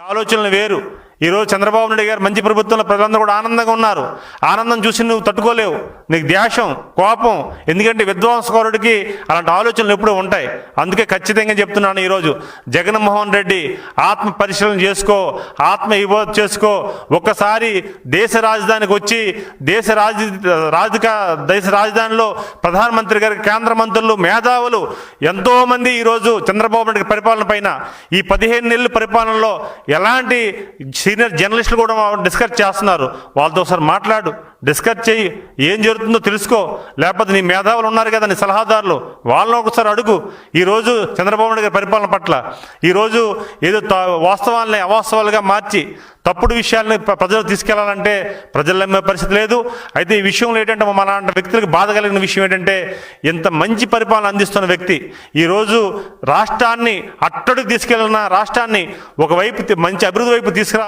ఆలోచనలు వేరు. ఈరోజు చంద్రబాబు నాయుడు గారు మంచి ప్రభుత్వంలో ప్రజలందరూ కూడా ఆనందంగా ఉన్నారు. ఆనందం చూసి నువ్వు తట్టుకోలేవు. నీకు ద్వేషం కోపం ఎందుకంటే విధ్వంసకరుడికి అలాంటి ఆలోచనలు ఎప్పుడూ ఉంటాయి. అందుకే ఖచ్చితంగా చెప్తున్నాను ఈరోజు జగన్మోహన్ రెడ్డి ఆత్మ పరిశీలన చేసుకో ఆత్మ ఇవ్వ చేసుకో. ఒక్కసారి దేశ రాజధానికి వచ్చి దేశ రాజ రాజక దేశ రాజధానిలో ప్రధానమంత్రి గారి కేంద్ర మంత్రులు మేధావులు ఎంతోమంది ఈరోజు చంద్రబాబు నాయుడు పరిపాలన పైన ఈ పదిహేను నెలల పరిపాలనలో ఎలాంటి సీనియర్ జర్నలిస్టులు కూడా డిస్కస్ చేస్తున్నారు. వాళ్ళతో ఒకసారి మాట్లాడు. డిస్కస్ చేయి ఏం జరుగుతుందో తెలుసుకో. లేకపోతే నీ మేధావులు ఉన్నారు కదా నీ సలహాదారులు. వాళ్ళని ఒకసారి అడుగు. ఈరోజు చంద్రబాబు నాయుడు గారి పరిపాలన పట్ల. ఈరోజు ఏదో త- వాస్తవాల్ని అవాస్తవాలుగా మార్చి తప్పుడు విషయాల్ని ప్ర- తీసుకెళ్ళాలంటే ప్రజలు నమ్మే పరిస్థితి లేదు. అయితే ఈ విషయంలో ఏంటంటే మన లాంటి వ్యక్తులకు బాధ కలిగిన విషయం ఏంటంటే ఇంత మంచి పరిపాలన అందిస్తున్న వ్యక్తి. ఈరోజు రాష్ట్రాన్ని అట్టడికి తీసుకెళ్ళిన రాష్ట్రాన్ని ఒకవైపు మంచి అభివృద్ధి వైపు తీసుకురా